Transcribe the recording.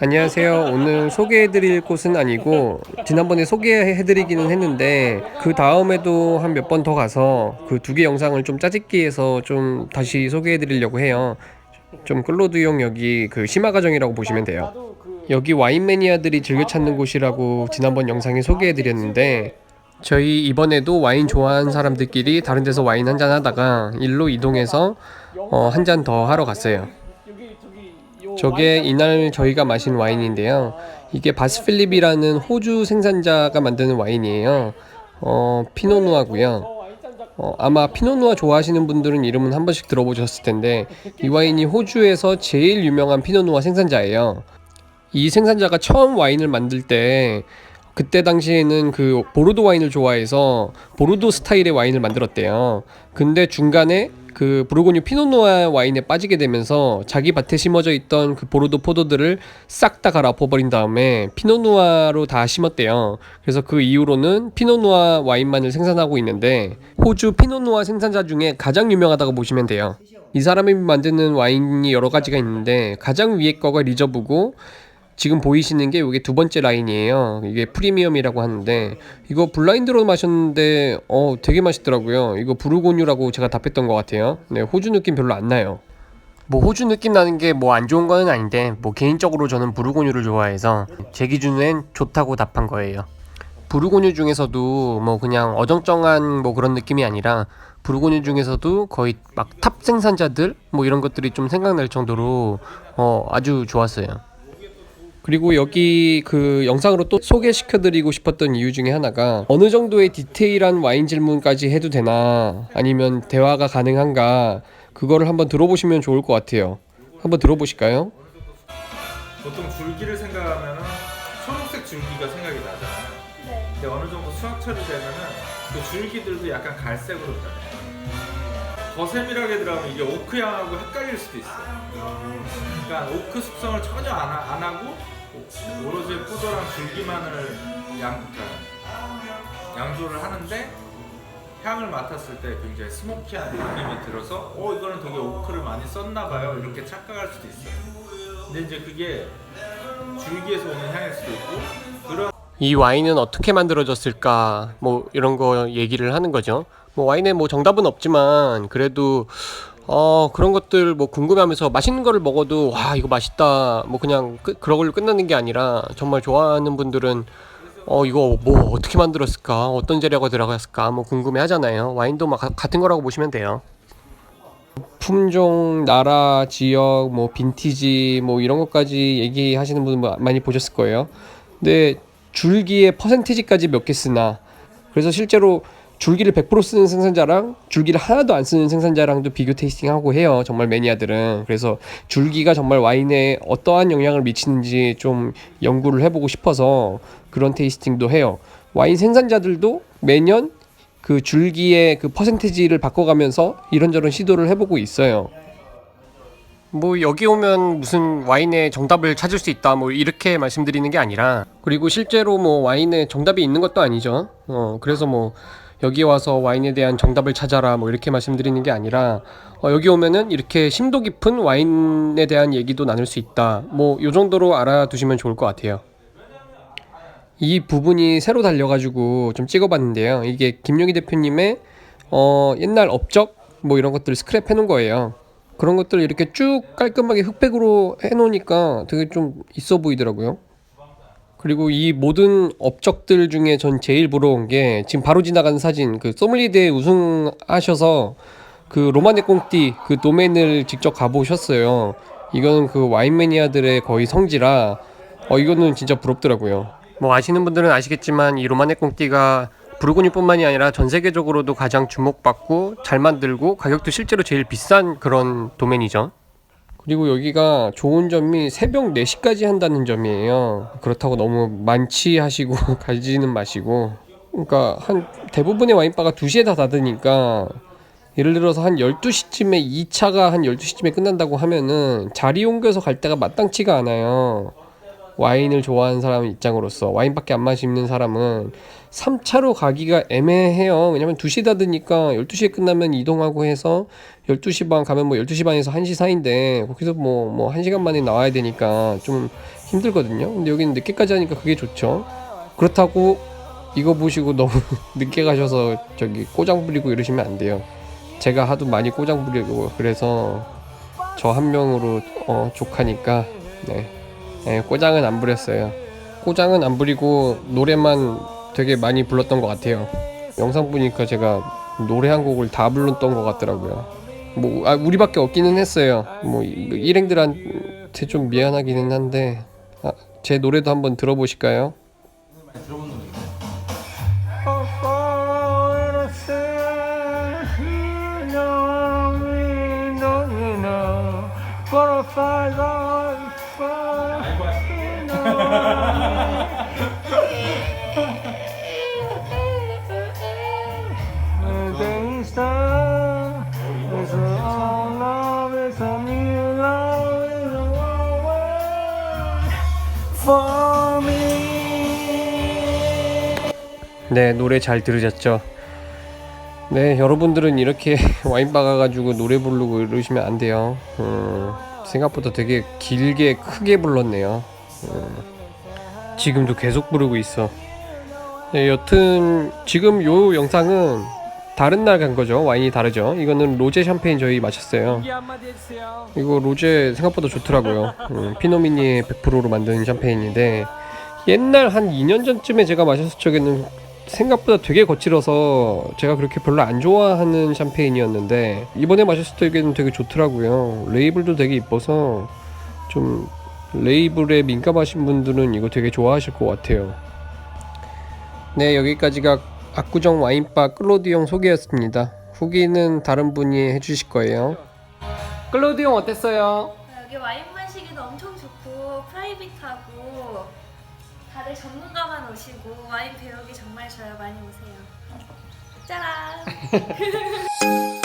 안녕하세요. 오늘 소개해드릴 곳은 아니고 지난번에 소개해드리기는 했는데 그 다음에도 한 몇 번 더 가서 그 두 개 영상을 좀 짜집기해서 좀 다시 소개해드리려고 해요. 좀 클로드용 여기 그 심화가정이라고 보시면 돼요. 여기 와인 매니아들이 즐겨 찾는 곳이라고 지난번 영상에 소개해드렸는데 저희 이번에도 와인 좋아하는 사람들끼리 다른 데서 와인 한 잔 하다가 일로 이동해서 어, 한 잔 더 하러 갔어요. 저게 이날 저희가 마신 와인인데요. 이게 바스필립이라는 호주 생산자가 만드는 와인이에요. 어, 피노누아고요. 어, 아마 피노누아 좋아하시는 분들은 이름은 한 번씩 들어보셨을 텐데 이 와인이 호주에서 제일 유명한 피노누아 생산자예요. 이 생산자가 처음 와인을 만들 때 그때 당시에는 그 보르도 와인을 좋아해서 보르도 스타일의 와인을 만들었대요. 근데 중간에 그 부르고뉴 피노누아 와인에 빠지게 되면서 자기 밭에 심어져 있던 그 보르도 포도들을 싹 다 갈아 엎어버린 다음에 피노누아로 다 심었대요. 그래서 그 이후로는 피노누아 와인만을 생산하고 있는데 호주 피노누아 생산자 중에 가장 유명하다고 보시면 돼요. 이 사람이 만드는 와인이 여러 가지가 있는데 가장 위에 거가 리저브고 지금 보이시는 게 이게 두 번째 라인이에요. 이게 프리미엄이라고 하는데 이거 블라인드로 마셨는데 어 되게 맛있더라고요. 이거 부르고뉴라고 제가 답했던 것 같아요. 네, 호주 느낌 별로 안 나요. 뭐 호주 느낌 나는 게 뭐 안 좋은 거는 아닌데 뭐 개인적으로 저는 부르고뉴를 좋아해서 제 기준엔 좋다고 답한 거예요. 부르고뉴 중에서도 뭐 그냥 어정쩡한 뭐 그런 느낌이 아니라 부르고뉴 중에서도 거의 막 탑 생산자들 뭐 이런 것들이 좀 생각날 정도로 어 아주 좋았어요. 그리고 여기 그 영상으로 또 소개시켜드리고 싶었던 이유 중에 하나가 어느 정도의 디테일한 와인 질문까지 해도 되나 아니면 대화가 가능한가 그거를 한번 들어보시면 좋을 것 같아요. 한번 들어보실까요? 보통 줄기를 생각하면은 초록색 줄기가 생각이 나잖아요. 네. 근데 어느 정도 수확철이 되면은 그 줄기들도 약간 갈색으로 변해요. 더 세밀하게 들어가면 이게 오크향하고 헷갈릴 수도 있어요. 그러니까 오크 숙성을 전혀 안, 하- 안 하고 오로지 포도랑 줄기만을 양, 그러니까 양조를 하는데 향을 맡았을 때 굉장히 스모키한 느낌이 들어서 어 이거는 되게 오크를 많이 썼나 봐요 이렇게 착각할 수도 있어요. 근데 이제 그게 줄기에서 오는 향일 수도 있고 그런 이 와인은 어떻게 만들어졌을까 뭐 이런 거 얘기를 하는 거죠. 뭐 와인에 뭐 정답은 없지만 그래도 어 그런 것들 뭐 궁금해하면서 맛있는 거를 먹어도 와 이거 맛있다. 뭐 그냥 끝 그런 걸로 끝나는 게 아니라 정말 좋아하는 분들은 어 이거 뭐 어떻게 만들었을까? 어떤 재료가 들어갔을까? 뭐 궁금해 하잖아요. 와인도 막 가- 같은 거라고 보시면 돼요. 품종 나라 지역 뭐 빈티지 뭐 이런 것까지 얘기하시는 분 많이 보셨을 거예요. 근데 줄기의 퍼센티지까지 몇 개 쓰나? 그래서 실제로 줄기를 100% 쓰는 생산자랑 줄기를 하나도 안 쓰는 생산자랑도 비교 테이스팅하고 해요 정말 매니아들은. 그래서 줄기가 정말 와인에 어떠한 영향을 미치는지 좀 연구를 해보고 싶어서 그런 테이스팅도 해요. 와인 생산자들도 매년 그 줄기의 그 퍼센테지를 바꿔가면서 이런저런 시도를 해보고 있어요. 뭐 여기 오면 무슨 와인의 정답을 찾을 수 있다 뭐 이렇게 말씀드리는 게 아니라. 그리고 실제로 뭐 와인에 정답이 있는 것도 아니죠. 어 그래서 뭐 여기 와서 와인에 대한 정답을 찾아라 뭐 이렇게 말씀드리는 게 아니라 어 여기 오면은 이렇게 심도 깊은 와인에 대한 얘기도 나눌 수 있다. 뭐 요 정도로 알아두시면 좋을 것 같아요. 이 부분이 새로 달려가지고 좀 찍어봤는데요. 이게 김용희 대표님의 어 옛날 업적 뭐 이런 것들을 스크랩 해놓은 거예요. 그런 것들 이렇게 쭉 깔끔하게 흑백으로 해놓으니까 되게 좀 있어 보이더라고요. 그리고 이 모든 업적들 중에 전 제일 부러운 게 지금 바로 지나가는 사진 그 소믈리에 우승하셔서 그 로마네 꽁띠 그 도메인을 직접 가보셨어요. 이거는 그 와인 매니아들의 거의 성지라 어 이거는 진짜 부럽더라고요. 뭐 아시는 분들은 아시겠지만 이 로마네 꽁띠가 부르고뉴뿐만이 아니라 전 세계적으로도 가장 주목받고 잘 만들고 가격도 실제로 제일 비싼 그런 도메인이죠. 그리고 여기가 좋은 점이 새벽 4시까지 한다는 점이에요. 그렇다고 너무 많지 하시고 가지는 마시고. 그러니까 한 대부분의 와인바가 2시에 다 닫으니까 예를 들어서 한 12시쯤에 2차가 한 12시쯤에 끝난다고 하면은 자리 옮겨서 갈 데가 마땅치가 않아요. 와인을 좋아하는 사람 입장으로서 와인밖에 안 마시는 사람은 3차로 가기가 애매해요. 왜냐면 2시 닫으니까 12시에 끝나면 이동하고 해서 12시 반 가면 뭐 12시 반에서 1시 사이인데 거기서 뭐뭐 1시간 만에 나와야 되니까 좀 힘들거든요. 근데 여기는 늦게까지 하니까 그게 좋죠. 그렇다고 이거 보시고 너무 늦게 가셔서 저기 꼬장 부리고 이러시면 안 돼요. 제가 하도 많이 꼬장 부리고 그래서 저 한 명으로 어, 족하니까 네. 네, 꼬장은 안 부렸어요. 꼬장은 안 부리고 노래만 되게 많이 불렀던 것 같아요. 영상 보니까 제가 노래 한 곡을 다 불렀던 것 같더라고요. 뭐 아, 우리밖에 없기는 했어요. 뭐 이- 일행들한테 좀 미안하기는 한데 아, 제 노래도 한번 들어보실까요? 네, 노래 잘 들으셨죠? 네, 여러분들은 이렇게 와인바 가가지고 노래 부르고 이러시면 안 돼요. 음, 생각보다 되게 길게 크게 불렀네요. 음, 지금도 계속 부르고 있어. 네, 여튼 지금 요 영상은 다른 날 간 거죠. 와인이 다르죠. 이거는 로제 샴페인 저희 마셨어요. 이거 로제 생각보다 좋더라고요. 음, 피노미니의 100%로 만든 샴페인인데 옛날 한 2년 전쯤에 제가 마셨을 적에는 생각보다 되게 거칠어서 제가 그렇게 별로 안 좋아하는 샴페인이었는데 이번에 마셨을 때에는 되게 좋더라고요. 레이블도 되게 이뻐서 좀 레이블에 민감하신 분들은 이거 되게 좋아하실 것 같아요. 네 여기까지가 압구정 와인바 클로디용 소개였습니다. 후기는 다른 분이 해주실 거예요. 클로디용 어땠어요? 여기 와인 마시기도 엄청 좋고 프라이빗하고 다들 전문가만 오시고 와인 배우기 정말 좋아요. 많이 오세요. 짜란!